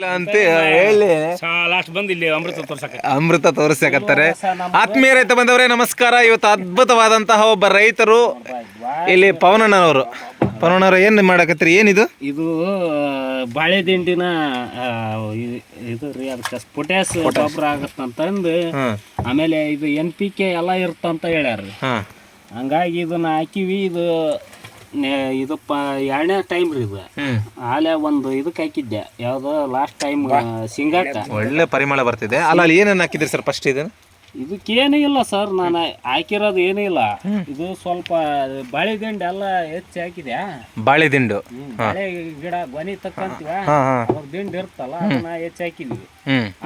ಇಲ್ಲ ಅಂತ ಹೇಳಿ. ಲಾಸ್ಟ್ ಬಂದು ಇಲ್ಲಿ ಅಮೃತ ತೋರ್ಸಕ್ಕೆ. ಅಮೃತ ತೋರಿಸಕತ್ತಾರೆ ಆತ್ಮೀಯ ರೈತ ಬಂದವರೇ ನಮಸ್ಕಾರ. ಇವತ್ತು ಅದ್ಭುತವಾದಂತಹ ಒಬ್ಬ ರೈತರು ಇಲ್ಲಿ ಪವನಣ್ಣನವರು. ಪವನಣ್ಣವರು ಏನು ಮಾಡಕತ್ತೀರಿ? ಏನಿದು? ಇದು ಬಾಳೆ ದಿಂಡಿನ ಇದು ರೀ ಅದಕ್ಕೆ ಪೊಟ್ಯಾಸ್ ಗೊಬ್ಬರ ಆಗತ್ತಂತಂದು ಹಾಂ. ಆಮೇಲೆ ಇದು ಎನ್ ಪಿ ಕೆ ಎಲ್ಲ ಇರ್ತಂತ ಹೇಳ್ಯಾರ ಹಂಗಾಗಿ ಇದನ್ನ ಹಾಕಿವಿ. ಇದು ನೆ- ಇದು ಪ ಎರಡನೇ ಟೈಮ್ ರೀ ಇದು. ಆಲೆ ಒಂದು ಇದಕ್ಕೆ ಹಾಕಿದ್ದೆ. ಯಾವ್ದು ಲಾಸ್ಟ್ ಟೈಮ್ ಸಿಂಗಾಟ. ಒಳ್ಳೆ ಪರಿಮಳ ಬರ್ತಿದೆ. ಅಲ್ಲ ಅಲ್ಲಿ ಏನೇನು ಹಾಕಿದ್ರಿ ಸರ್ ಫಸ್ಟ್ ಇದನ್ನು? ಇದಕ್ಕೇನೂ ಇಲ್ಲ ಸರ್ ನಾನು ಹಾಕಿರೋದು ಏನೂ ಇಲ್ಲ. ಇದು ಸ್ವಲ್ಪ ಬಾಳೆ ದಿಂಡು ಎಲ್ಲ ಹೆಚ್ಚು ಹಾಕಿದೆ ಬಾಳೆ ದಿಂಡು. ಬಾಳೆ ಗಿಡ ಬನಿ ತಕ್ಕಂತೀವ? ಅವ್ರ ದಿಂಡು ಇರ್ತಲ್ಲ ಅದನ್ನ ಹೆಚ್ಚು ಹಾಕಿದ್ವಿ.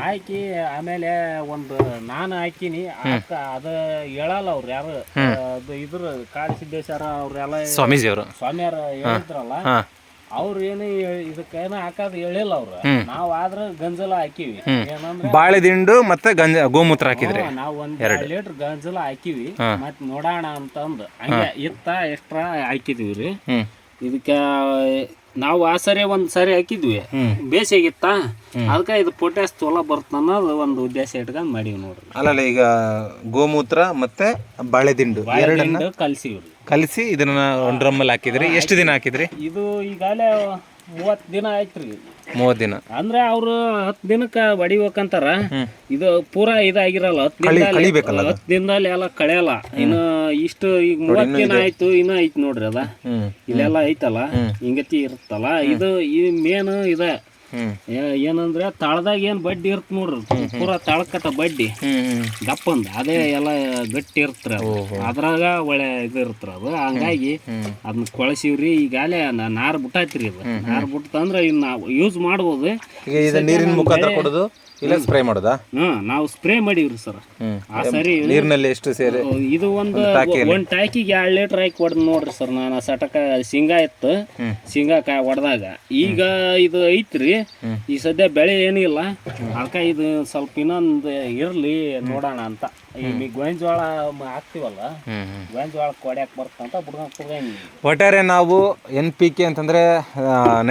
ಹಾಕಿ ಆಮೇಲೆ ಒಂದು ನಾನು ಹಾಕಿನಿ. ಅದ ಹೇಳಲ್ಲ ಅವ್ರು ಯಾರು ಅದು ಇದ್ರ ಕಾಳಿ ಸಿದ್ದೇಶ್ವರ ಅವ್ರೆಲ್ಲ ಸ್ವಾಮೀಜಿಯವರು. ಸ್ವಾಮಿಯವರು ಹೇಳಿದ್ರಲ್ಲ ಅವ್ರು ಏನು ಇದಕ್ಕೇನ ಹಾಕೋದು ಹೇಳಿಲ್ಲ ಅವ್ರು. ನಾವ್ ಆದ್ರ ಗಂಜಲ ಹಾಕಿವಿ. ಏನಂದ್ರೆ ಬಾಳೆ ದಿಂಡು ಮತ್ತೆ ಗಂಜ ಗೋಮೂತ್ರ ಹಾಕಿದ್ರಿ. ನಾವ್ ಒಂದ್ ಎರಡ್. ಲೀಟರ್ ಗಂಜಲ ಹಾಕಿವಿ. ಮತ್ ನೋಡೋಣ ಅಂತಂದು. ಹಂಗೆ ಇತ್ತ ಎಕ್ಸ್ಟ್ರಾ ಹಾಕಿದೀವಿ ರೀ ಇದಕ್ಕ ನಾವು ಆ ಸರಿ ಒಂದ್ ಸರಿ ಹಾಕಿದ್ವಿ. ಬೇಸಿಗಿತ್ತ ಅದಕ್ಕೆ ಇದು ಪೊಟ್ಯಾಸ್ ತೋಲ ಬರ್ತ ಅನ್ನೋದು ಒಂದು ಉದ್ದೇಶ ಇಟ್ಕೊಂಡ್ ಮಾಡಿವಿ ನೋಡ್ರಿ. ಅಲ್ಲಲ್ಲ ಈಗ ಗೋಮೂತ್ರ ಮತ್ತೆ ಬಾಳೆದಿಂಡು ಎರಡನ್ನ ಕಲಸಿ ಕಲಿಸಿ ಇದನ್ನ ಒಂದು ಡ್ರಮ್ಮಲ್ಲಿ ಹಾಕಿದ್ರಿ. ಎಷ್ಟು ದಿನ ಹಾಕಿದ್ರಿ? ಇದು ಈಗಾಗಲೇ ಮೂವತ್ ದಿನ ಆಯ್ತ್ರಿ. ಮೂವತ್ತು ದಿನ. ಅಂದ್ರೆ ಅವ್ರು ಹತ್ತು ದಿನಕ್ಕ ಹೊಡಿಬೇಕಂತಾರ ಇದು ಪೂರಾ ಇದಾಗಿರಲ್ಲ ಹತ್ತು ದಿನದಲ್ಲಿ. ಹತ್ತು ದಿನದಲ್ಲಿ ಎಲ್ಲ ಕಳೆಯಲ್ಲ. ಇನ್ನು ಇಷ್ಟು ಈಗ ಮೂವತ್ತು ದಿನ ಆಯ್ತು ಇನ್ನ ಐತ್ ನೋಡ್ರಿ ಅದ. ಇಲ್ಲೆಲ್ಲ ಐತಲ್ಲ ಹಿಂಗತಿ ಇರುತ್ತಲ್ಲ. ಇದು ಈ ಮೇನ್ ಇದ. ಏನಂದ್ರೆ ತಳದಾಗ ಏನ್ ಬಡ್ಡಿ ಇರ್ತ ನೋಡ್ರಿ. ಪೂರ ತಳಕತ್ತ ಬಡ್ಡಿ. ದಪ್ಪಂದ ಅದೇ ಎಲ್ಲ ಗಟ್ಟಿ ಇರ್ತ್ರ ಅದು. ಅದ್ರಾಗ ಒಳ್ಳೆ ಇದು ಇರ್ತ್ರ ಅದು. ಹಂಗಾಗಿ ಅದನ್ನ ಕೊಳಸಿವ್ರಿ. ಈಗಾಲೇ ನಾರ್ ಬಿಟ್ಟಾತ್ರಿ ಅದು. ನಾರ್ ಬಿಟ್ಟಂದ್ರ ಇನ್ನ ನಾವು ಯೂಸ್ ಮಾಡ್ಬೋದು. ಈಗ ಇದು ನೀರಿನ ಮುಖಾಂತರ ಕೊಡೋದು? ಇಲ್ಲ ಸ್ಪ್ರೇ ಮಾಡೋದಾ? ಹ್ಮ್ ನಾವು ಸ್ಪ್ರೇ ಮಾಡಿವ್ರಿ ಸರ್. ಆ ಸರಿ ನೀರಿನಲ್ಲಿ ಎಷ್ಟು ಸೇರಿ? ಇದು ಒಂದು ಒಂದ್ ಟ್ಯಾಕಿಗೆ ಎರಡ್ ಲೀಟರ್ ಹಾಕಿ ಹೊಡೆದ್ ನೋಡ್ರಿ ಸರ್. ನಾನು ಸಟಕ ಶೇಂಗಾ ಇತ್ತು. ಶೇಂಗಾ ಕಾಯಿ ಹೊಡೆದಾಗ. ಈಗ ಇದು ಐತ್ರಿ. ಈ ಸದ್ಯ ಬೆಳೆ ಏನಿಲ್ಲ ಇಲ್ಲ. ಅದಕ್ಕೆ ಇದು ಸ್ವಲ್ಪ ಇನ್ನೊಂದು ಇರ್ಲಿ ನೋಡೋಣ ಅಂತ. ಈ ಗೋಂಜೋಳ ಹಾಕ್ತಿವಲ್ಲ ಗೋಂಜೋಳ ಕೊಡ್ಯಾಕ್ ಬರ್ತಂತ ಒಟ್ಟಾರೆ ನಾವು ಎನ್ ಪಿ ಕೆ ಅಂತಂದ್ರೆ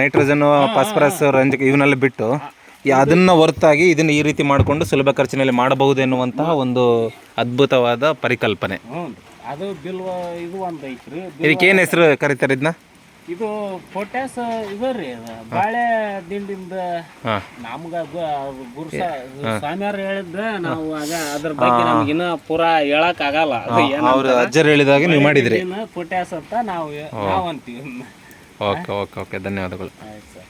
ನೈಟ್ರೋಜನ್ ಫಾಸ್ಫರಸ್ ರಂಜಕ ಇವನ್ನೆಲ್ಲ ಬಿಟ್ಟು ಅದನ್ನ ಹೊರತಾಗಿ ಇದನ್ನ ಈ ರೀತಿ ಮಾಡಿಕೊಂಡು ಸುಲಭ ಖರ್ಚಿನಲ್ಲಿ ಮಾಡಬಹುದು ಎನ್ನುವಂತಹ ಒಂದು ಅದ್ಭುತವಾದ ಪರಿಕಲ್ಪನೆ. ಅದು ಬಿಲ್ವ ಇದು ಒಂದು ಐತ್ರಿ ಇದಕ್ಕೆ ಏನು ಹೆಸರು ಕರೀತಾರೆ ಇದನ್ನ ಇದು ಪೊಟ್ಯಾಸ್ ಇದು ರೀ ಅದು. ಬಾಳೆ ದಿಂಡಿಂದ ನಮ್ಗ ಗುರುಸ ಸ್ವಾಮಿಯವ್ರ ಹೇಳಿದ್ರ ನಾವು ಆಗ ಅದ್ರ ಬಗ್ಗೆ ನಮ್ಗಿನ್ನ ಪೂರಾ ಹೇಳಕ್ ಆಗಲ್ಲ. ಅದು ಅವ್ರ ಅಜ್ಜರು ಹೇಳಿದಾಗೆ ನೀವು ಮಾಡಿದ್ರಿ. ಪೊಟ್ಯಾಸ್ ಅಂತ ನಾವು ನಾವು ಅಂತೀವಿ ಓಕೆ ಓಕೆ ಓಕೆ. ಧನ್ಯವಾದಗಳು. ಆಯ್ತು ಸರ್.